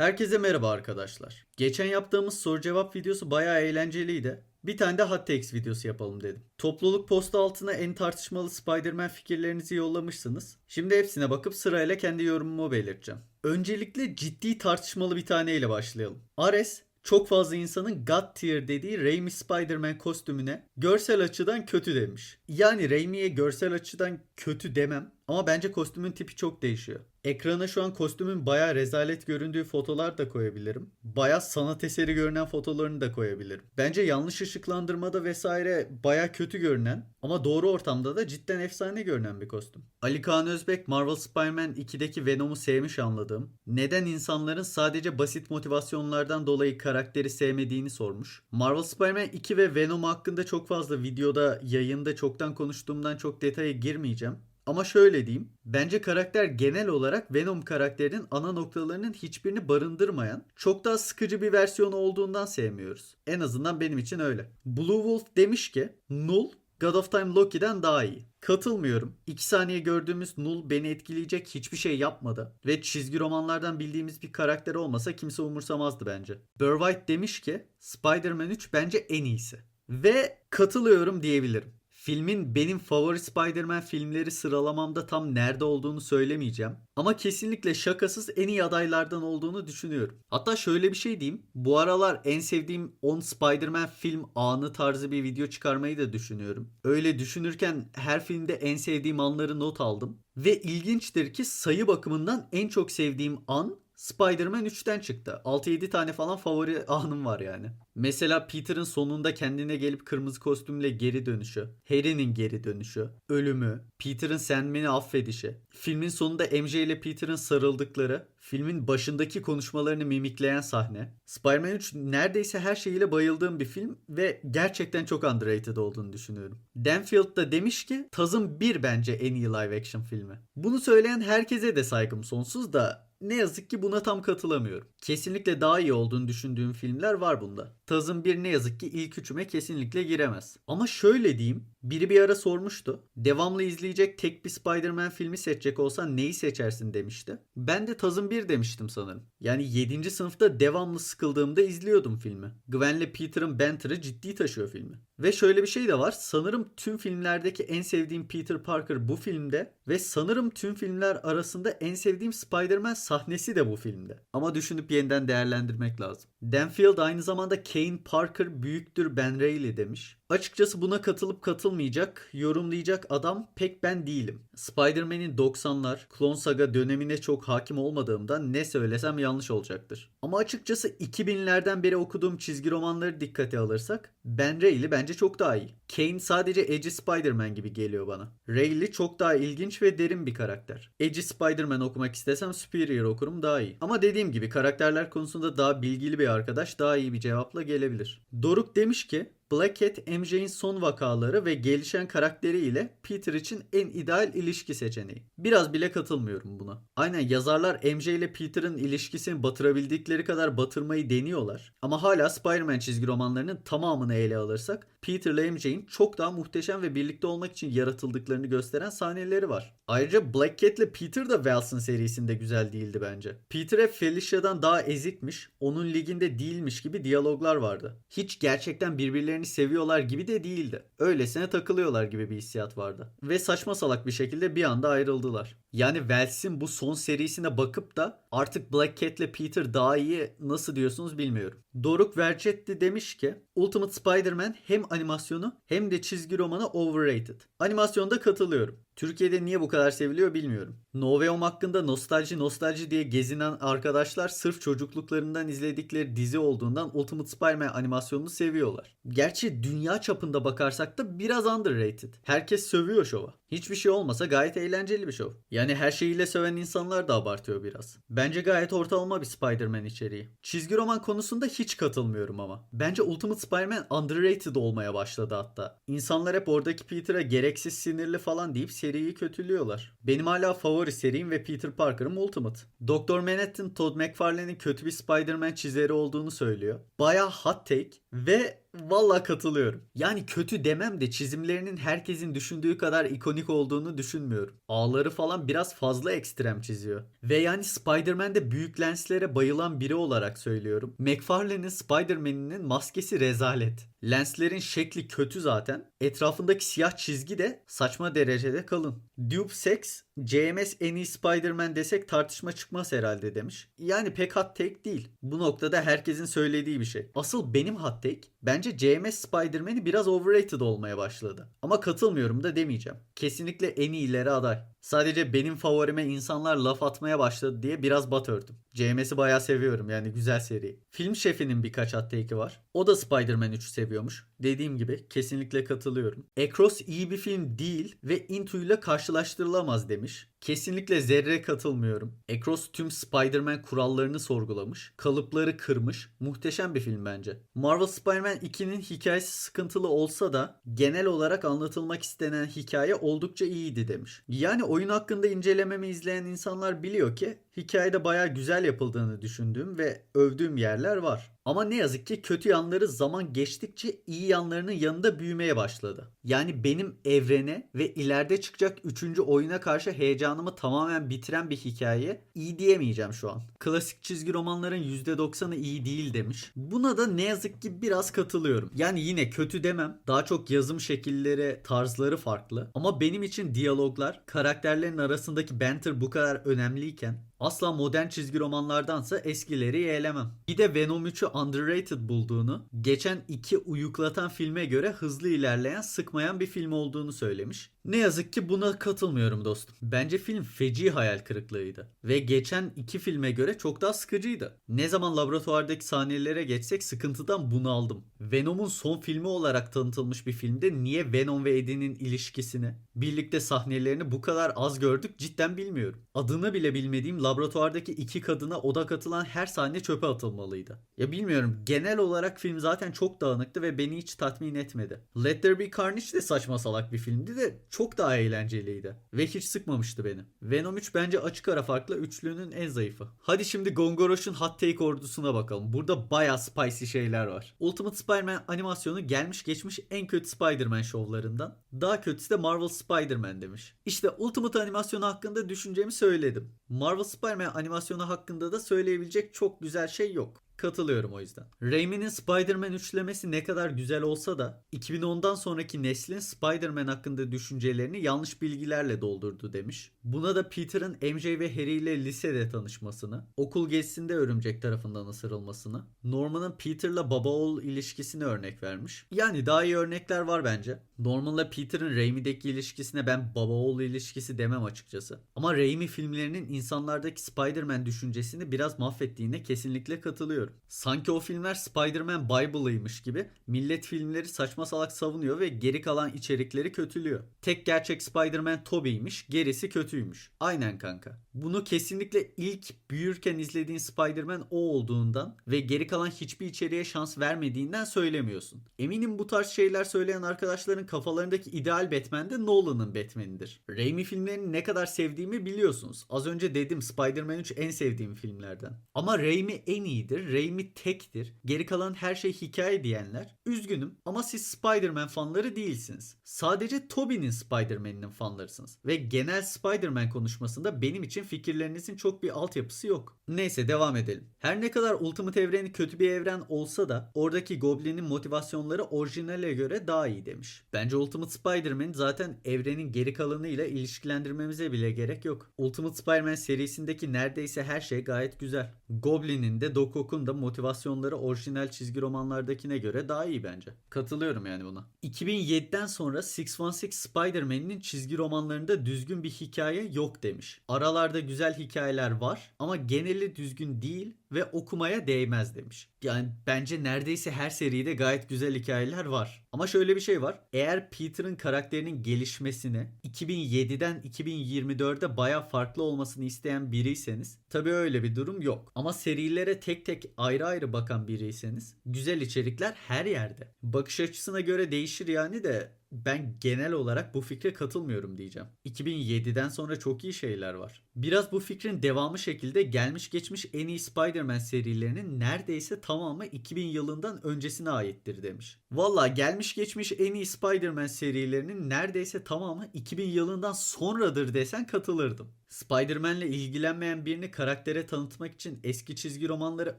Herkese merhaba arkadaşlar. Geçen yaptığımız soru cevap videosu bayağı eğlenceliydi. Bir tane de hot takes videosu yapalım dedim. Topluluk postu altına en tartışmalı Spider-Man fikirlerinizi yollamışsınız. Şimdi hepsine bakıp sırayla kendi yorumumu belirteceğim. Öncelikle ciddi tartışmalı bir taneyle başlayalım. Ares çok fazla insanın God tier dediği Raimi Spider-Man kostümüne görsel açıdan kötü demiş. Yani Raimi'ye görsel açıdan kötü demem ama bence kostümün tipi çok değişiyor. Ekrana şu an kostümün baya rezalet göründüğü fotolar da koyabilirim. Baya sanat eseri görünen fotolarını da koyabilirim. Bence yanlış ışıklandırmada vesaire baya kötü görünen ama doğru ortamda da cidden efsane görünen bir kostüm. Ali Kaan Özbek Marvel Spider-Man 2'deki Venom'u sevmiş anladığım. Neden insanların sadece basit motivasyonlardan dolayı karakteri sevmediğini sormuş. Marvel Spider-Man 2 ve Venom hakkında çok fazla videoda, yayında çoktan konuştuğumdan çok detaya girmeyeceğim. Ama şöyle diyeyim. Bence karakter genel olarak Venom karakterinin ana noktalarının hiçbirini barındırmayan, çok daha sıkıcı bir versiyonu olduğundan sevmiyoruz. En azından benim için öyle. Blue Wolf demiş ki Null God of Time Loki'den daha iyi. Katılmıyorum. 2 saniye gördüğümüz Null beni etkileyecek hiçbir şey yapmadı. Ve çizgi romanlardan bildiğimiz bir karakter olmasa kimse umursamazdı bence. Burr demiş ki Spider-Man 3 bence en iyisi. Ve katılıyorum diyebilirim. Filmin benim favori Spider-Man filmleri sıralamamda tam nerede olduğunu söylemeyeceğim. Ama kesinlikle şakasız en iyi adaylardan olduğunu düşünüyorum. Hatta şöyle bir şey diyeyim. Bu aralar en sevdiğim 10 Spider-Man film anı tarzı bir video çıkarmayı da düşünüyorum. Öyle düşünürken her filmde en sevdiğim anları not aldım. Ve ilginçtir ki sayı bakımından en çok sevdiğim an Spider-Man 3'ten çıktı. 6-7 tane falan favori anım var yani. Mesela Peter'ın sonunda kendine gelip kırmızı kostümle geri dönüşü, Harry'nin geri dönüşü, ölümü, Peter'ın Sandman'i affedişi, filmin sonunda MJ ile Peter'ın sarıldıkları, filmin başındaki konuşmalarını mimikleyen sahne. Spider-Man 3 neredeyse her şeyiyle bayıldığım bir film ve gerçekten çok underrated olduğunu düşünüyorum. Danfield da demiş ki Taz'ın bir bence en iyi live action filmi. Bunu söyleyen herkese de saygım sonsuz da ne yazık ki buna tam katılamıyorum. Kesinlikle daha iyi olduğunu düşündüğüm filmler var bunda. Taz'ın bir ne yazık ki ilk üçüme kesinlikle giremez. Ama şöyle diyeyim. Biri bir ara sormuştu. Devamlı izleyecek tek bir Spider-Man filmi seçecek olsan neyi seçersin demişti. Ben de Taz'ın bir demiştim sanırım. Yani 7. sınıfta devamlı sıkıldığımda izliyordum filmi. Gwen'le Peter'ın banter'ı ciddi taşıyor filmi. Ve şöyle bir şey de var. Sanırım tüm filmlerdeki en sevdiğim Peter Parker bu filmde ve sanırım tüm filmler arasında en sevdiğim Spider-Man sahnesi de bu filmde. Ama düşünüp yeniden değerlendirmek lazım. Danfield aynı zamanda Kane Parker büyüktür Ben Reilly demiş. Açıkçası buna katılıp katılmayacak, yorumlayacak adam pek ben değilim. Spider-Man'in 90'lar, Clone Saga dönemine çok hakim olmadığımdan ne söylesem yanlış olacaktır. Ama açıkçası 2000'lerden beri okuduğum çizgi romanları dikkate alırsak Ben Reilly bence çok daha iyi. Kane sadece Edgy Spider-Man gibi geliyor bana. Reilly çok daha ilginç ve derin bir karakter. Edgy Spider-Man okumak istesem Superior okurum daha iyi. Ama dediğim gibi karakterler konusunda daha bilgili bir arkadaş daha iyi bir cevapla gelebilir. Doruk demiş ki Black Cat MJ'in son vakaları ve gelişen karakteriyle Peter için en ideal ilişki seçeneği. Biraz bile katılmıyorum buna. Aynen yazarlar MJ ile Peter'ın ilişkisini batırabildikleri kadar batırmayı deniyorlar. Ama hala Spider-Man çizgi romanlarının tamamını ele alırsak Peter ile MJ'in çok daha muhteşem ve birlikte olmak için yaratıldıklarını gösteren sahneleri var. Ayrıca Black Cat ile Peter da Wilson serisinde güzel değildi bence. Peter hep Felicia'dan daha ezikmiş, onun liginde değilmiş gibi diyaloglar vardı. Hiç gerçekten birbirlerini seviyorlar gibi de değildi. Öylesine takılıyorlar gibi bir hissiyat vardı. Ve saçma salak bir şekilde bir anda ayrıldılar. Yani Wells'in bu son serisine bakıp da artık Black Cat ile Peter daha iyi nasıl diyorsunuz bilmiyorum. Doruk Vercetti demiş ki Ultimate Spider-Man hem animasyonu hem de çizgi romanı overrated. Animasyonda katılıyorum. Türkiye'de niye bu kadar seviliyor bilmiyorum. No Way Home hakkında nostalji nostalji diye gezinen arkadaşlar sırf çocukluklarından izledikleri dizi olduğundan Ultimate Spider-Man animasyonunu seviyorlar. Gerçi dünya çapında bakarsak da biraz underrated. Herkes sövüyor şova. Hiçbir şey olmasa gayet eğlenceli bir şov. Yani her şeyiyle söven insanlar da abartıyor biraz. Bence gayet ortalama bir Spider-Man içeriği. Çizgi roman konusunda hiç katılmıyorum ama. Bence Ultimate Spider-Man underrated olmaya başladı hatta. İnsanlar hep oradaki Peter'a gereksiz sinirli falan deyip seriyi kötülüyorlar. Benim hala favori serim ve Peter Parker'ım Ultimate. Dr. Manhattan Todd McFarlane'in kötü bir Spider-Man çizeri olduğunu söylüyor. Baya hot take Ve valla katılıyorum. Yani kötü demem de çizimlerinin herkesin düşündüğü kadar ikonik olduğunu düşünmüyorum. Ağları falan biraz fazla ekstrem çiziyor. Ve yani Spider-Man'de büyük lenslere bayılan biri olarak söylüyorum. McFarlane'in Spider-Man'inin maskesi rezalet. Lenslerin şekli kötü zaten. Etrafındaki siyah çizgi de saçma derecede kalın. Dupe Sex, CMS en iyi Spider-Man desek tartışma çıkmaz herhalde demiş. Yani pek hot take değil. Bu noktada herkesin söylediği bir şey. Asıl benim hot take, bence CMS Spider-Man'i biraz overrated olmaya başladı. Ama katılmıyorum da demeyeceğim. Kesinlikle en iyileri aday. Sadece benim favorime insanlar laf atmaya başladı diye biraz bat ördüm. CMS'i bayağı seviyorum yani güzel seri. Film şefinin birkaç hot take'i var. O da Spider-Man 3'ü seviyormuş. Dediğim gibi kesinlikle katılıyorum. Across iyi bir film değil ve Into ile karşılaştırılamaz demiş. Kesinlikle zerre katılmıyorum. Across tüm Spider-Man kurallarını sorgulamış. Kalıpları kırmış. Muhteşem bir film bence. Marvel Spider-Man 2'nin hikayesi sıkıntılı olsa da genel olarak anlatılmak istenen hikaye oldukça iyiydi demiş. Yani oyun hakkında incelememi izleyen insanlar biliyor ki hikayede bayağı güzel yapıldığını düşündüğüm ve övdüğüm yerler var. Ama ne yazık ki kötü yanları zaman geçtikçe iyi yanlarının yanında büyümeye başladı. Yani benim evrene ve ileride çıkacak 3. oyuna karşı heyecanımı tamamen bitiren bir hikaye iyi diyemeyeceğim şu an. Klasik çizgi romanların %90'ı iyi değil demiş. Buna da ne yazık ki biraz katılıyorum. Yani yine kötü demem. Daha çok yazım şekilleri, tarzları farklı. Ama benim için diyaloglar, karakterlerin arasındaki banter bu kadar önemliyken Asla modern çizgi romanlardansa eskileri yeğlemem. Bir de Venom 3'ü underrated bulduğunu, geçen iki uyuklatan filme göre hızlı ilerleyen, sıkmayan bir film olduğunu söylemiş. Ne yazık ki buna katılmıyorum dostum. Bence film feci hayal kırıklığıydı. Ve geçen iki filme göre çok daha sıkıcıydı. Ne zaman laboratuvardaki sahnelere geçsek sıkıntıdan bunaldım. Venom'un son filmi olarak tanıtılmış bir filmde niye Venom ve Eddie'nin ilişkisini, birlikte sahnelerini bu kadar az gördük cidden bilmiyorum. Adını bile bilmediğim laboratuvardaki iki kadına oda atılan her sahne çöpe atılmalıydı. Ya bilmiyorum genel olarak film zaten çok dağınıktı ve beni hiç tatmin etmedi. Let There Be Carnage de saçma salak bir filmdi de çok daha eğlenceliydi. Ve hiç sıkmamıştı beni. Venom 3 bence açık ara farklı üçlünün en zayıfı. Hadi şimdi Gongoroş'un Hot Take ordusuna bakalım. Burada baya spicy şeyler var. Ultimate Spider-Man animasyonu gelmiş geçmiş en kötü Spider-Man şovlarından. Daha kötüsü de Marvel Spider-Man demiş. İşte Ultimate animasyonu hakkında düşüncemi söyledim. Marvel Spider-Man animasyonu hakkında da söyleyebilecek çok güzel şey yok. Katılıyorum o yüzden. Raimi'nin Spider-Man üçlemesi ne kadar güzel olsa da 2010'dan sonraki neslin Spider-Man hakkında düşüncelerini yanlış bilgilerle doldurdu demiş. Buna da Peter'ın MJ ve Harry ile lisede tanışmasını, okul gezisinde örümcek tarafından ısırılmasını, Norman'ın Peter'la baba oğul ilişkisini örnek vermiş. Yani daha iyi örnekler var bence. Norman'la Peter'ın Raimi'deki ilişkisine ben baba oğul ilişkisi demem açıkçası. Ama Raimi filmlerinin insanlardaki Spider-Man düşüncesini biraz mahvettiğine kesinlikle katılıyorum. Sanki o filmler Spider-Man Bible'ıymış gibi millet filmleri saçma salak savunuyor ve geri kalan içerikleri kötülüyor. Tek gerçek Spider-Man Tobey'miş, gerisi kötüymüş. Aynen kanka. Bunu kesinlikle ilk büyürken izlediğin Spider-Man o olduğundan ve geri kalan hiçbir içeriğe şans vermediğinden söylemiyorsun. Eminim bu tarz şeyler söyleyen arkadaşların kafalarındaki ideal Batman de Nolan'ın Batman'idir. Raimi filmlerini ne kadar sevdiğimi biliyorsunuz. Az önce dedim Spider-Man 3 en sevdiğim filmlerden. Ama Raimi en iyidir. Raimi tektir. Geri kalan her şey hikaye diyenler. Üzgünüm ama siz Spider-Man fanları değilsiniz. Sadece Tobey'nin Spider-Man'inin fanlarısınız. Ve genel Spider-Man konuşmasında benim için fikirlerinizin çok bir altyapısı yok. Neyse devam edelim. Her ne kadar Ultimate evreni kötü bir evren olsa da oradaki Goblin'in motivasyonları orijinale göre daha iyi demiş. Bence Ultimate Spider-Man zaten evrenin geri kalanıyla ilişkilendirmemize bile gerek yok. Ultimate Spider-Man serisindeki neredeyse her şey gayet güzel. Goblin'in de Doc Ock'un da motivasyonları orijinal çizgi romanlardakine göre daha iyi bence. Katılıyorum yani buna. 2007'den sonra 616 Spider-Man'in çizgi romanlarında düzgün bir hikaye yok demiş. Aralarda güzel hikayeler var ama geneli düzgün değil ve okumaya değmez demiş. Yani bence neredeyse her seride gayet güzel hikayeler var. Ama şöyle bir şey var. Eğer Peter'ın karakterinin gelişmesini 2007'den 2024'de baya farklı olmasını isteyen biriyseniz tabii öyle bir durum yok. Ama serilere tek tek ayrı ayrı bakan biriyseniz güzel içerikler her yerde. Bakış açısına göre değişir yani de ben genel olarak bu fikre katılmıyorum diyeceğim. 2007'den sonra çok iyi şeyler var. Biraz bu fikrin devamı şekilde gelmiş geçmiş en iyi Spider-Man serilerinin neredeyse tamamı 2000 yılından öncesine aittir demiş. Valla gelmiş geçmiş en iyi Spider-Man serilerinin neredeyse tamamı 2000 yılından sonradır desen katılırdım. Spider-Man'le ilgilenmeyen birini karaktere tanıtmak için eski çizgi romanları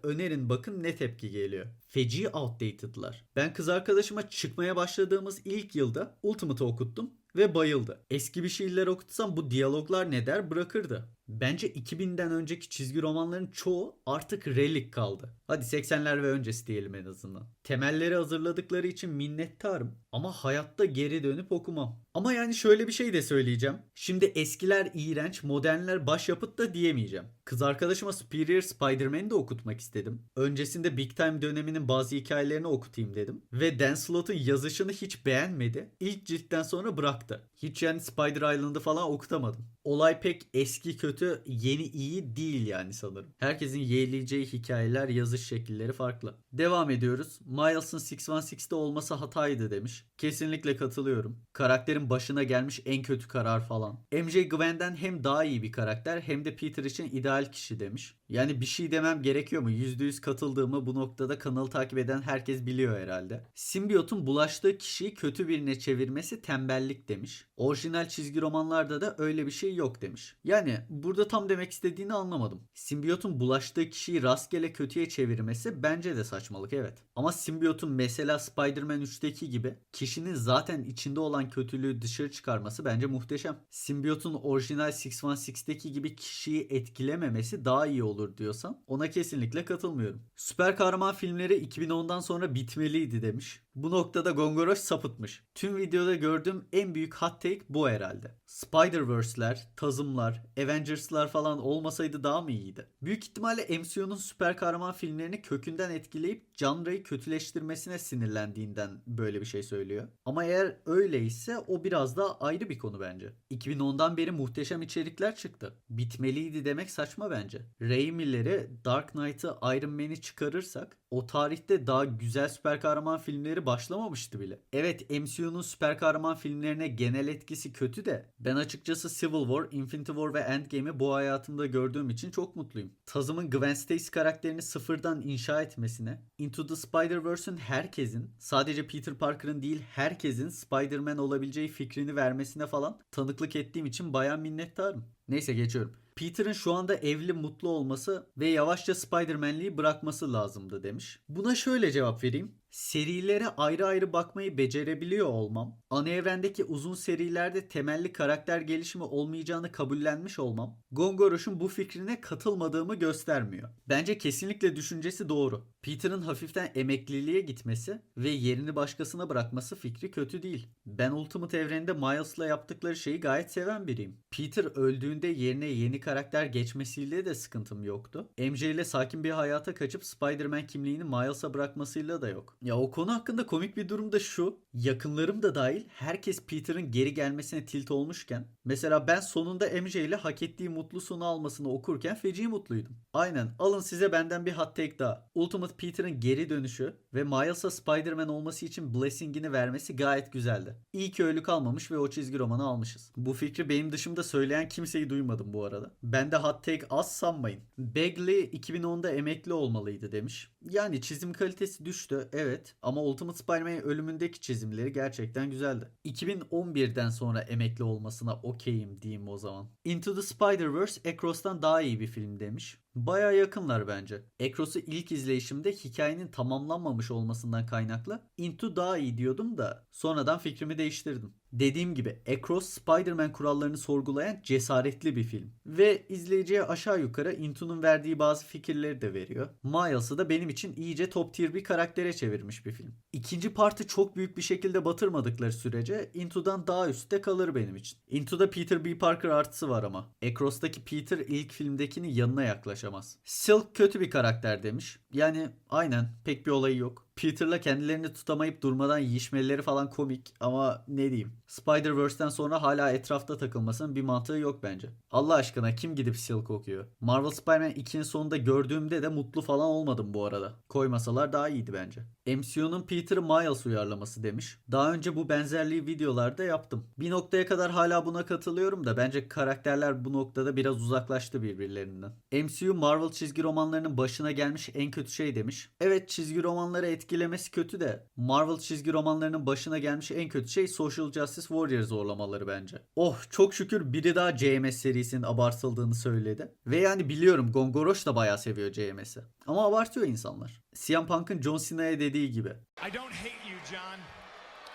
önerin bakın ne tepki geliyor. Feci outdated'lar. Ben kız arkadaşıma çıkmaya başladığımız ilk yılda Ultimate'ı okuttum ve bayıldı. Eski bir şeyler okutsam bu diyaloglar ne der bırakırdı. Bence 2000'den önceki çizgi romanların çoğu artık relik kaldı. Hadi 80'ler ve öncesi diyelim en azından. Temelleri hazırladıkları için minnettarım ama hayatta geri dönüp okumam. Ama yani şöyle bir şey de söyleyeceğim. Şimdi eskiler iğrenç, modernler başyapıt da diyemeyeceğim. Kız arkadaşıma Superior Spider-Man'i de okutmak istedim. Öncesinde Big Time döneminin bazı hikayelerini okutayım dedim. Ve Dan Slott'un yazışını hiç beğenmedi. İlk ciltten sonra bıraktı. Hiç yani Spider Island'ı falan okutamadım. Olay pek eski kötü, yeni iyi değil yani sanırım. Herkesin yeğleyeceği hikayeler, yazış şekilleri farklı. Devam ediyoruz. Miles'ın 616'de olması hataydı demiş. Kesinlikle katılıyorum. Karakterin başına gelmiş en kötü karar falan. MJ Gwen'den hem daha iyi bir karakter hem de Peter için ideal kişi demiş. Yani bir şey demem gerekiyor mu? %100 katıldığımı bu noktada kanalı takip eden herkes biliyor herhalde. Simbiyotun bulaştığı kişiyi kötü birine çevirmesi tembellik demiş. Orijinal çizgi romanlarda da öyle bir şey yok demiş. Yani burada tam demek istediğini anlamadım. Simbiyotun bulaştığı kişiyi rastgele kötüye çevirmesi bence de saçmalık evet. Ama simbiyotun mesela Spider-Man 3'teki gibi kişinin zaten içinde olan kötülüğü dışarı çıkarması bence muhteşem. Simbiyotun orijinal 616'deki gibi kişiyi etkilememesi daha iyi olur diyorsan ona kesinlikle katılmıyorum. Süper kahraman filmleri 2010'dan sonra bitmeliydi demiş. Bu noktada Gongoroş sapıtmış. Tüm videoda gördüğüm en büyük hot take bu herhalde. Spider-Verse'ler, Tazımlar, Avengers'lar falan olmasaydı daha mı iyiydi? Büyük ihtimalle MCU'nun süper kahraman filmlerini kökünden etkileyip janrayı kötüleştirmesine sinirlendiğinden böyle bir şey söylüyor. Ama eğer öyleyse o biraz daha ayrı bir konu bence. 2010'dan beri muhteşem içerikler çıktı. Bitmeliydi demek saçma bence. Raimi'leri, Dark Knight'ı, Iron Man'i çıkarırsak o tarihte daha güzel süper kahraman filmleri başlamamıştı bile. Evet MCU'nun süper kahraman filmlerine genel etkisi kötü de ben açıkçası Civil War, Infinity War ve Endgame'i bu hayatımda gördüğüm için çok mutluyum. Tazım'ın Gwen Stacy karakterini sıfırdan inşa etmesine, Into the Spider-Verse'ün herkesin, sadece Peter Parker'ın değil herkesin Spider-Man olabileceği fikrini vermesine falan tanıklık ettiğim için bayağı minnettarım. Neyse geçiyorum. Peter'ın şu anda evli mutlu olması ve yavaşça Spider-Man'liği bırakması lazımdı demiş. Buna şöyle cevap vereyim. Serilere ayrı ayrı bakmayı becerebiliyor olmam, ana evrendeki uzun serilerde temelli karakter gelişimi olmayacağını kabullenmiş olmam, Gongoroş'un bu fikrine katılmadığımı göstermiyor. Bence kesinlikle düşüncesi doğru. Peter'ın hafiften emekliliğe gitmesi ve yerini başkasına bırakması fikri kötü değil. Ben Ultimate evreninde Miles'la yaptıkları şeyi gayet seven biriyim. Peter öldüğünde yerine yeni karakter geçmesiyle de sıkıntım yoktu. MJ ile sakin bir hayata kaçıp Spider-Man kimliğini Miles'a bırakmasıyla da yok. Ya o konu hakkında komik bir durum da şu. Yakınlarım da dahil herkes Peter'ın geri gelmesine tilt olmuşken mesela ben sonunda MJ ile hak ettiği mutlu sonu almasını okurken feci mutluydum. Aynen alın size benden bir hot take daha. Ultimate Peter'ın geri dönüşü ve Miles'a Spider-Man olması için blessingini vermesi gayet güzeldi. İyi ki ölü kalmamış ve o çizgi romanı almışız. Bu fikri benim dışımda söyleyen kimseyi duymadım bu arada. Ben de hot take az sanmayın. Bagley 2010'da emekli olmalıydı demiş. Yani çizim kalitesi düştü evet ama Ultimate Spider-Man ölümündeki çizimleri gerçekten güzeldi. 2011'den sonra emekli olmasına okeyim diyeyim o zaman. Into the Spider-Verse Across'tan daha iyi bir film demiş. Baya yakınlar bence. Across'u ilk izleyişimde hikayenin tamamlanmamış olmasından kaynaklı Into daha iyi diyordum da sonradan fikrimi değiştirdim. Dediğim gibi Across Spider-Man kurallarını sorgulayan cesaretli bir film. Ve izleyiciye aşağı yukarı Into'nun verdiği bazı fikirleri de veriyor. Miles'ı da benim için iyice top tier bir karaktere çevirmiş bir film. İkinci partı çok büyük bir şekilde batırmadıkları sürece Into'dan daha üstte kalır benim için. Into'da Peter B. Parker artısı var ama. Across'taki Peter ilk filmdekinin yanına yaklaşamaz. Silk kötü bir karakter demiş. Yani aynen pek bir olayı yok. Peter'la kendilerini tutamayıp durmadan yiyişmeleri falan komik ama ne diyeyim. Spider-Verse'den sonra hala etrafta takılmasının bir mantığı yok bence. Allah aşkına kim gidip Silk okuyor? Marvel Spider-Man 2'nin sonunda gördüğümde de mutlu falan olmadım bu arada. Koymasalar daha iyiydi bence. MCU'nun Peter Miles uyarlaması demiş. Daha önce bu benzerliği videolarda yaptım. Bir noktaya kadar hala buna katılıyorum da bence karakterler bu noktada biraz uzaklaştı birbirlerinden. MCU Marvel çizgi romanlarının başına gelmiş en kötü şey demiş. Evet çizgi romanları etkilemesi kötü de Marvel çizgi romanlarının başına gelmiş en kötü şey Social Justice Warrior zorlamaları bence. Oh çok şükür biri daha CMS serisinin abartıldığını söyledi. Ve yani biliyorum Gongoroş da bayağı seviyor CMS'i. Ama abartıyor insanlar. CM Punk'ın John Cena'ya dediği gibi. I don't hate you, John.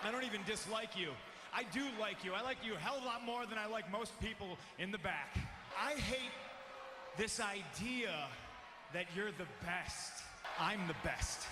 I don't even dislike you. I do like you. I like you a hell of a lot more than I like most people in the back. I hate this idea that you're the best. I'm the best.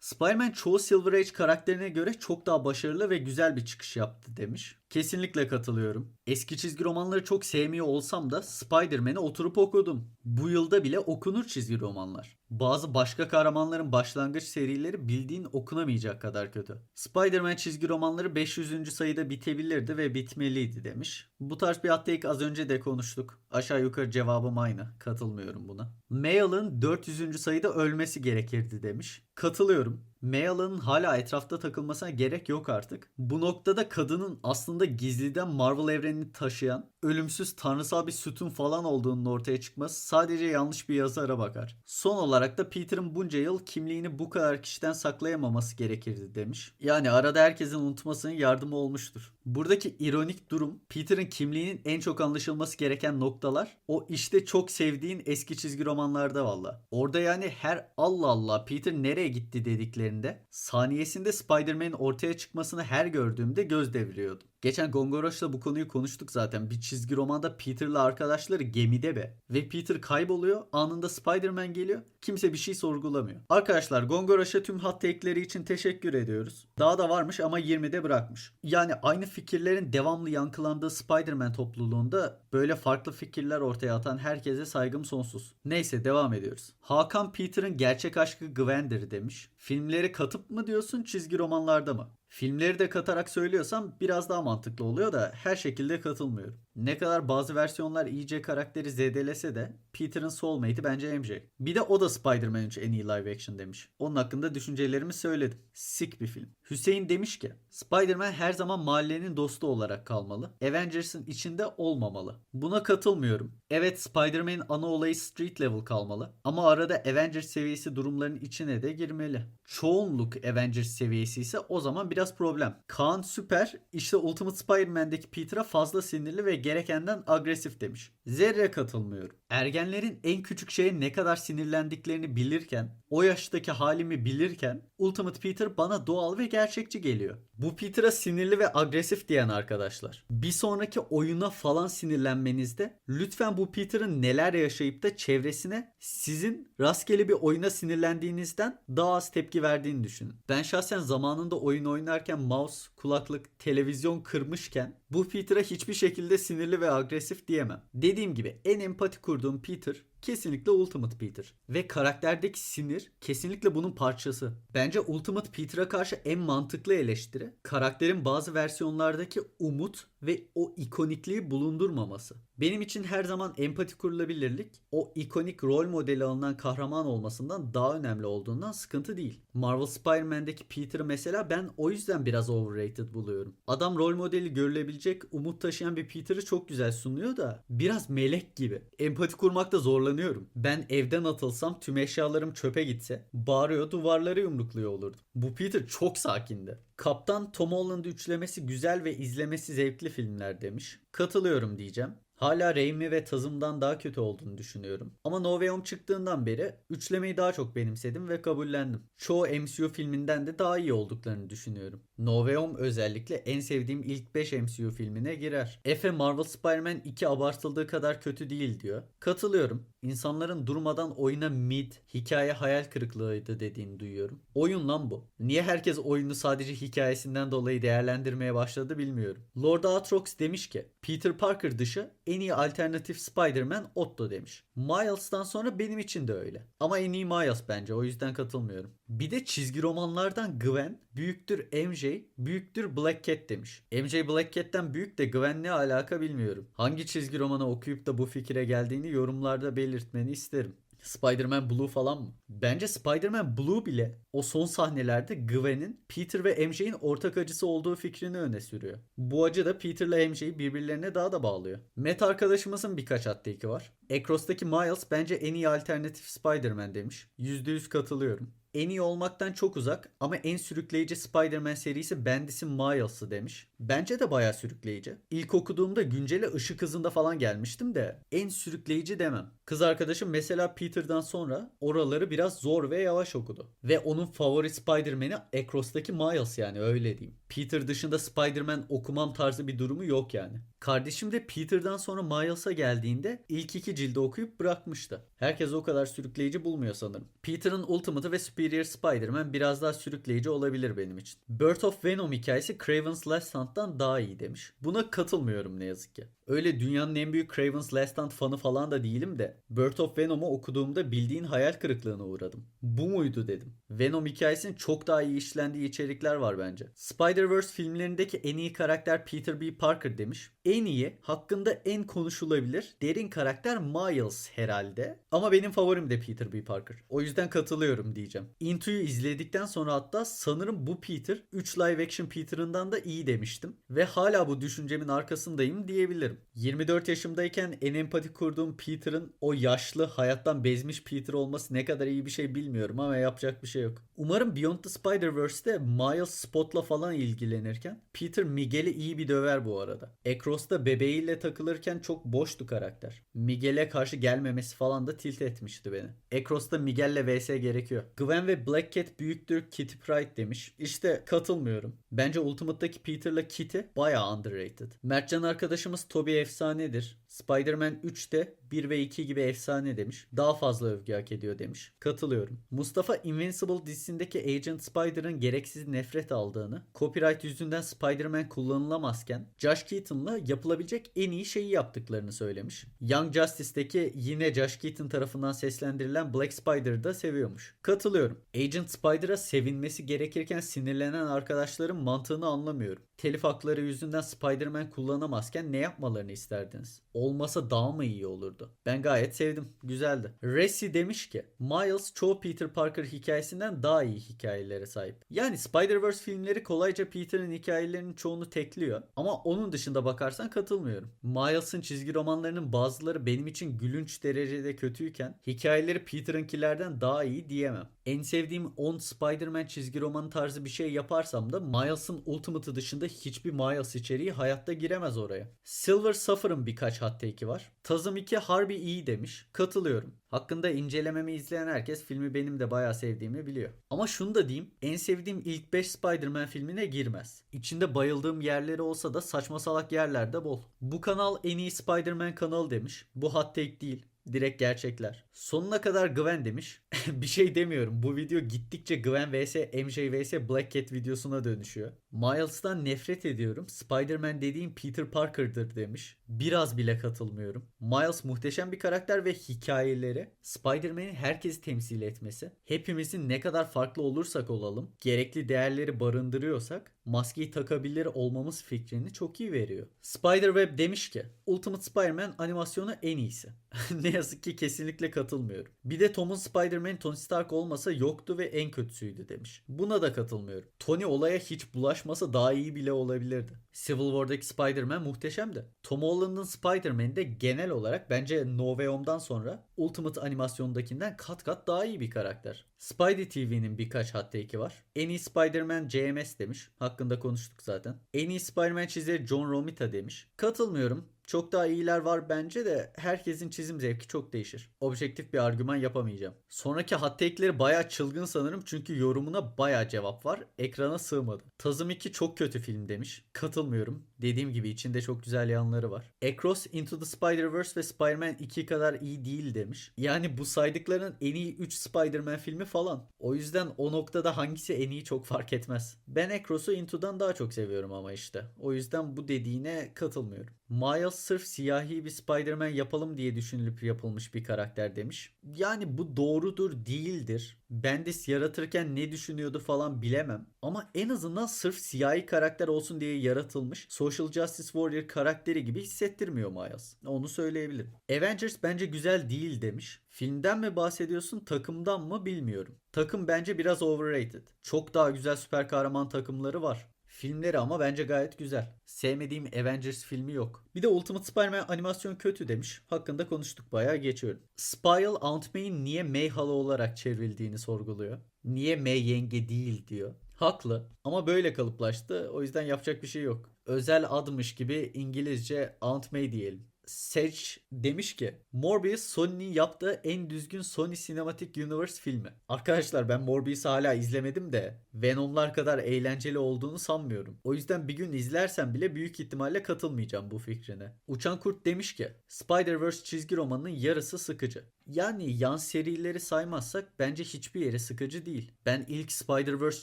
Spider-Man çoğu Silver Age karakterine göre çok daha başarılı ve güzel bir çıkış yaptı demiş. Kesinlikle katılıyorum. Eski çizgi romanları çok sevmiyor olsam da Spider-Man'i oturup okudum. Bu yılda bile okunur çizgi romanlar. Bazı başka kahramanların başlangıç serileri bildiğin okunamayacak kadar kötü. Spider-Man çizgi romanları 500. sayıda bitebilirdi ve bitmeliydi demiş. Bu tarz bir hot take az önce de konuştuk. Aşağı yukarı cevabım aynı. Katılmıyorum buna. Mayal'ın 400. sayıda ölmesi gerekirdi demiş. Katılıyorum. Mayal'ın hala etrafta takılmasına gerek yok artık. Bu noktada kadının aslında gizliden Marvel evrenini taşıyan, ölümsüz tanrısal bir sütun falan olduğunun ortaya çıkması sadece yanlış bir yazara bakar. Son olarak da Peter'ın bunca yıl kimliğini bu kadar kişiden saklayamaması gerekirdi demiş. Yani arada herkesin unutmasının yardımı olmuştur. Buradaki ironik durum Peter'ın kimliğinin en çok anlaşılması gereken noktalar o işte çok sevdiğin eski çizgi romanlarda valla. Orada yani her Allah Allah Peter nereye gitti dediklerinde saniyesinde Spider-Man'in ortaya çıkmasını her gördüğümde göz deviriyordum. Geçen Gongoroş'la bu konuyu konuştuk zaten. Bir çizgi romanda Peter'la arkadaşları gemide be. Ve Peter kayboluyor. Anında Spider-Man geliyor. Kimse bir şey sorgulamıyor. Arkadaşlar Gongoroş'a tüm hot take'leri için teşekkür ediyoruz. Daha da varmış ama 20'de bırakmış. Yani aynı fikirlerin devamlı yankılandığı Spider-Man topluluğunda böyle farklı fikirler ortaya atan herkese saygım sonsuz. Neyse devam ediyoruz. Hakan Peter'ın gerçek aşkı Gwen'dir demiş. Filmleri katıp mı diyorsun çizgi romanlarda mı? Filmleri de katarak söylüyorsam biraz daha mantıklı oluyor da her şekilde katılmıyorum. Ne kadar bazı versiyonlar iyice karakteri zedelese de Peter'ın soulmate'i bence MJ. Bir de o da Spider-Man 3 en iyi live action demiş. Onun hakkında düşüncelerimi söyledim. Sik bir film. Hüseyin demiş ki Spider-Man her zaman mahallenin dostu olarak kalmalı. Avengers'ın içinde olmamalı. Buna katılmıyorum. Evet Spider-Man'in ana olayı street level kalmalı. Ama arada Avengers seviyesi durumların içine de girmeli. Çoğunluk Avengers seviyesi ise o zaman biraz problem. Kaan süper. İşte Ultimate Spider-Man'deki Peter'a fazla sinirli ve gerekenden agresif demiş. Zerre katılmıyorum. Ergenlerin en küçük şeye ne kadar sinirlendiklerini bilirken, o yaştaki halimi bilirken Ultimate Peter bana doğal ve gerçekçi geliyor. Bu Peter'a sinirli ve agresif diyen arkadaşlar. Bir sonraki oyuna falan sinirlenmenizde lütfen bu Peter'ın neler yaşayıp da çevresine sizin rastgele bir oyuna sinirlendiğinizden daha az tepki verdiğini düşünün. Ben şahsen zamanında oyun oynarken mouse, kulaklık, televizyon kırmışken bu Peter'a hiçbir şekilde sinirli ve agresif diyemem. Dediğim gibi en empati kurduğum Peter kesinlikle Ultimate Peter. Ve karakterdeki sinir kesinlikle bunun parçası. Bence Ultimate Peter'a karşı en mantıklı eleştiri karakterin bazı versiyonlardaki umut ve o ikonikliği bulundurmaması. Benim için her zaman empati kurulabilirlik o ikonik rol modeli alınan kahraman olmasından daha önemli olduğundan sıkıntı değil. Marvel Spider-Man'deki Peter'ı mesela ben o yüzden biraz overrated buluyorum. Adam rol modeli görülebilecek umut taşıyan bir Peter'ı çok güzel sunuyor da biraz melek gibi. Empati kurmakta zorlanıyorum. Ben evden atılsam tüm eşyalarım çöpe gitse bağırıyor duvarları yumrukluyor olurdum. Bu Peter çok sakindi. Kaptan Tom Holland üçlemesi güzel ve izlemesi zevkli filmler demiş. Katılıyorum diyeceğim. Hala Raimi ve Tazım'dan daha kötü olduğunu düşünüyorum. Ama No Way Home çıktığından beri üçlemeyi daha çok benimsedim ve kabullendim. Çoğu MCU filminden de daha iyi olduklarını düşünüyorum. No Way Home özellikle en sevdiğim ilk 5 MCU filmine girer. Efe Marvel Spider-Man 2 abartıldığı kadar kötü değil diyor. Katılıyorum. İnsanların durmadan oyuna mid, hikaye hayal kırıklığıydı dediğini duyuyorum. Oyun lan bu. Niye herkes oyunu sadece hikayesinden dolayı değerlendirmeye başladı bilmiyorum. Lord Aatrox demiş ki Peter Parker dışı en iyi alternatif Spider-Man Otto demiş. Miles'tan sonra benim için de öyle. Ama en iyi Miles bence o yüzden katılmıyorum. Bir de çizgi romanlardan Gwen büyüktür MJ büyüktür Black Cat demiş. MJ Black Cat'ten büyük de Gwen ne alaka bilmiyorum. Hangi çizgi romanı okuyup da bu fikire geldiğini yorumlarda belirtmeni isterim. Spider-Man Blue falan mı? Bence Spider-Man Blue bile o son sahnelerde Gwen'in Peter ve MJ'in ortak acısı olduğu fikrini öne sürüyor. Bu acı da Peter'la MJ'yi birbirlerine daha da bağlıyor. Matt arkadaşımızın birkaç hot take'i var. Across'taki Miles bence en iyi alternatif Spider-Man demiş. %100 katılıyorum. En iyi olmaktan çok uzak ama en sürükleyici Spider-Man serisi Bendis'in Miles'ı demiş. Bence de bayağı sürükleyici. İlk okuduğumda güncele ışık hızında falan gelmiştim de en sürükleyici demem. Kız arkadaşım mesela Peter'dan sonra oraları biraz zor ve yavaş okudu. Ve onun favori Spider-Man'i Across'taki Miles yani öyle diyeyim. Peter dışında Spider-Man okumam tarzı bir durumu yok yani. Kardeşim de Peter'dan sonra Miles'a geldiğinde ilk iki cildi okuyup bırakmıştı. Herkes o kadar sürükleyici bulmuyor sanırım. Peter'ın Ultimate'ı ve Superior Spider-Man biraz daha sürükleyici olabilir benim için. Birth of Venom hikayesi Craven's Last Hunt'tan daha iyi demiş. Buna katılmıyorum ne yazık ki. Öyle dünyanın en büyük Craven's Last Hunt fanı falan da değilim de Birth of Venom'u okuduğumda bildiğin hayal kırıklığına uğradım. Bu muydu dedim. Venom hikayesinin çok daha iyi işlendiği içerikler var bence. Spider-Verse filmlerindeki en iyi karakter Peter B. Parker demiş. En iyi, hakkında en konuşulabilir, derin karakter Miles herhalde. Ama benim favorim de Peter B. Parker. O yüzden katılıyorum diyeceğim. Into'yu izledikten sonra hatta sanırım bu Peter 3 live action Peter'ından da iyi demiştim. Ve hala bu düşüncemin arkasındayım diyebilirim. 24 yaşımdayken en empati kurduğum Peter'ın o yaşlı, hayattan bezmiş Peter olması ne kadar iyi bir şey bilmiyorum ama yapacak bir şey yok. Umarım Beyond the Spider-Verse'de Miles Spot'la falan ilgilenirken Peter Miguel'i iyi bir döver bu arada. Across'ta bebeğiyle takılırken çok boştu karakter. Miguel'e karşı gelmemesi falan da tilt etmişti beni. Across'ta Miguel'le vs gerekiyor. Gwen ve Black Cat büyüktür Kitty Pryde demiş. İşte katılmıyorum. Bence Ultimate'daki Peter'la Kitty bayağı underrated. Mertcan arkadaşımız Toby efsanedir. Spider-Man 3'te 1 ve 2 gibi efsane demiş. Daha fazla övgü hak ediyor demiş. Katılıyorum. Mustafa Invincible dizisindeki Agent Spider'ın gereksiz nefret aldığını, copyright yüzünden Spider-Man kullanılamazken Josh Keaton'la yapılabilecek en iyi şeyi yaptıklarını söylemiş. Young Justice'deki yine Josh Keaton tarafından seslendirilen Black Spider'ı da seviyormuş. Katılıyorum. Agent Spider'a sevinmesi gerekirken sinirlenen arkadaşların mantığını anlamıyorum. Telif hakları yüzünden Spider-Man kullanamazken ne yapmalarını isterdiniz? Olmasa daha mı iyi olurdu? Ben gayet sevdim. Güzeldi. Resi demiş ki Miles çoğu Peter Parker hikayesinden daha iyi hikayelere sahip. Yani Spider-Verse filmleri kolayca Peter'ın hikayelerinin çoğunu tekliyor. Ama onun dışında bakarsan katılmıyorum. Miles'ın çizgi romanlarının bazıları benim için gülünç derecede kötüyken hikayeleri Peter'ınkilerden daha iyi diyemem. En sevdiğim 10 Spider-Man çizgi romanı tarzı bir şey yaparsam da Miles'ın Ultimate'ı dışında hiçbir Miles içeriği hayatta giremez oraya. Silver Surfer'ın birkaç hot take'i var. Tazım 2 harbi iyi demiş. Katılıyorum. Hakkında incelememi izleyen herkes filmi benim de bayağı sevdiğimi biliyor. Ama şunu da diyeyim. En sevdiğim ilk 5 Spider-Man filmine girmez. İçinde bayıldığım yerleri olsa da saçma salak yerler de bol. Bu kanal en iyi Spider-Man kanalı demiş. Bu hot take değil. Direkt gerçekler. Sonuna kadar Gwen demiş. bir şey demiyorum. Bu video gittikçe Gwen vs MJ vs Black Cat videosuna dönüşüyor. Miles'tan nefret ediyorum. Spider-Man dediğim Peter Parker'dır demiş. Biraz bile katılmıyorum. Miles muhteşem bir karakter ve hikayeleri Spider-Man'in herkesi temsil etmesi. Hepimizin ne kadar farklı olursak olalım, gerekli değerleri barındırıyorsak maskeyi takabilir olmamız fikrini çok iyi veriyor. Spider-Web demiş ki Ultimate Spider-Man animasyonu en iyisi. ne yazık ki kesinlikle katılmıyorum. Bir de Tom'un Spider-Man Tony Stark olmasa yoktu ve en kötüsüydü demiş. Buna da katılmıyorum. Tony olaya hiç bulaşmasa daha iyi bile olabilirdi. Civil War'daki Spider-Man muhteşemdi. Tom Holland'ın Spider-Man de genel olarak bence No Way Home'dan sonra Ultimate animasyondakinden kat kat daha iyi bir karakter. Spidey TV'nin birkaç hot take'i var. En iyi Spider-Man CMS demiş. Hakkında konuştuk zaten. En iyi Spider-Man çizeri John Romita demiş. Katılmıyorum. Çok daha iyiler var bence de herkesin çizim zevki çok değişir. Objektif bir argüman yapamayacağım. Sonraki hot take'leri bayağı çılgın sanırım çünkü yorumuna bayağı cevap var. Ekrana sığmadı. Tazım 2 çok kötü film demiş. Katılmıyorum. Dediğim gibi içinde çok güzel yanları var. Across Into the Spider-Verse ve Spider-Man 2 kadar iyi değil demiş. Yani bu saydıkların en iyi 3 Spider-Man filmi falan. O yüzden o noktada hangisi en iyi çok fark etmez. Ben Across'u Into'dan daha çok seviyorum ama işte. O yüzden bu dediğine katılmıyorum. Miles sırf siyahi bir Spider-Man yapalım diye düşünülüp yapılmış bir karakter demiş. Yani bu doğrudur değildir. Bendis yaratırken ne düşünüyordu falan bilemem. Ama en azından sırf siyahi karakter olsun diye yaratılmış Social Justice Warrior karakteri gibi hissettirmiyor Miles. Onu söyleyebilirim. Avengers bence güzel değil demiş. Filmden mi bahsediyorsun takımdan mı bilmiyorum. Takım bence biraz overrated. Çok daha güzel süper kahraman takımları var. Filmleri ama bence gayet güzel. Sevmediğim Avengers filmi yok. Bir de Ultimate Spider-Man animasyon kötü demiş. Hakkında konuştuk bayağı geçiyorum. Spyle Aunt May'in niye May hala olarak çevrildiğini sorguluyor. Niye May yenge değil diyor. Haklı ama böyle kalıplaştı o yüzden yapacak bir şey yok. Özel admış gibi İngilizce Aunt May diyelim. Sage demiş ki Morbius Sony'nin yaptığı en düzgün Sony Cinematic Universe filmi. Arkadaşlar ben Morbius'u hala izlemedim de Venom'lar kadar eğlenceli olduğunu sanmıyorum. O yüzden bir gün izlersem bile büyük ihtimalle katılmayacağım bu fikrine. Uçan Kurt demiş ki Spider-Verse çizgi romanının yarısı sıkıcı. Yani yan serileri saymazsak bence hiçbir yeri sıkıcı değil. Ben ilk Spider-Verse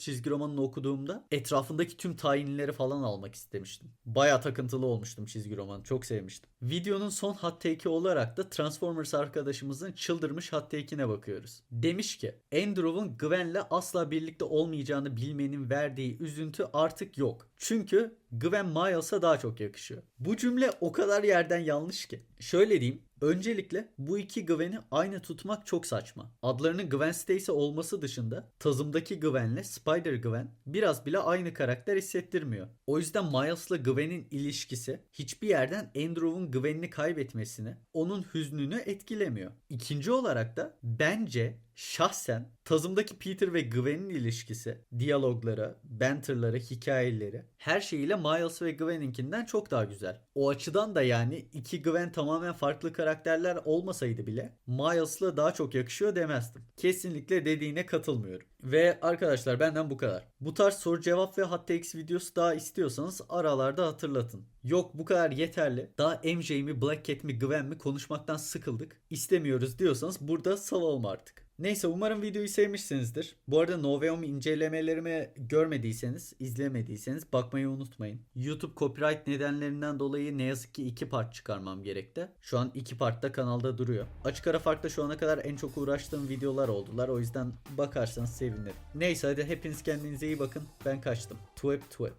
çizgi romanını okuduğumda etrafındaki tüm tayinleri falan almak istemiştim. Baya takıntılı olmuştum çizgi romanı. Çok sevmiştim. Videonun son hot take'i olarak da Transformers arkadaşımızın çıldırmış hot take'ine bakıyoruz. Demiş ki Andrew'un Gwen'le asla birlikte olmayacağını bilmenin verdiği üzüntü artık yok. Çünkü Gwen Miles'a daha çok yakışıyor. Bu cümle o kadar yerden yanlış ki. Şöyle diyeyim. Öncelikle bu iki Gwen'i aynı tutmak çok saçma. Adlarının Gwen Stacy olması dışında tazımdaki Gwen'le Spider Gwen biraz bile aynı karakter hissettirmiyor. O yüzden Miles'la Gwen'in ilişkisi hiçbir yerden Andrew'un Gwen'ini kaybetmesini, onun hüznünü etkilemiyor. İkinci olarak da bence şahsen tazımdaki Peter ve Gwen'in ilişkisi, diyalogları, banterları, hikayeleri her şeyiyle Miles ve Gwen'inkinden çok daha güzel. O açıdan da yani iki Gwen tamamen farklı karakterler olmasaydı bile Miles'la daha çok yakışıyor demezdim. Kesinlikle dediğine katılmıyorum. Ve arkadaşlar benden bu kadar. Bu tarz soru cevap ve hot takes videosu daha istiyorsanız aralarda hatırlatın. Yok bu kadar yeterli. Daha MJ mi Black Cat mi Gwen mi konuşmaktan sıkıldık. İstemiyoruz diyorsanız burada salalım artık. Neyse umarım videoyu sevmişsinizdir. Bu arada No Way Home incelemelerimi görmediyseniz, izlemediyseniz bakmayı unutmayın. YouTube copyright nedenlerinden dolayı ne yazık ki iki part çıkarmam gerekti. Şu an iki partta kanalda duruyor. Açık ara farkta şu ana kadar en çok uğraştığım videolar oldular. O yüzden bakarsanız sevinirim. Neyse hadi hepiniz kendinize iyi bakın. Ben kaçtım. Twip twip.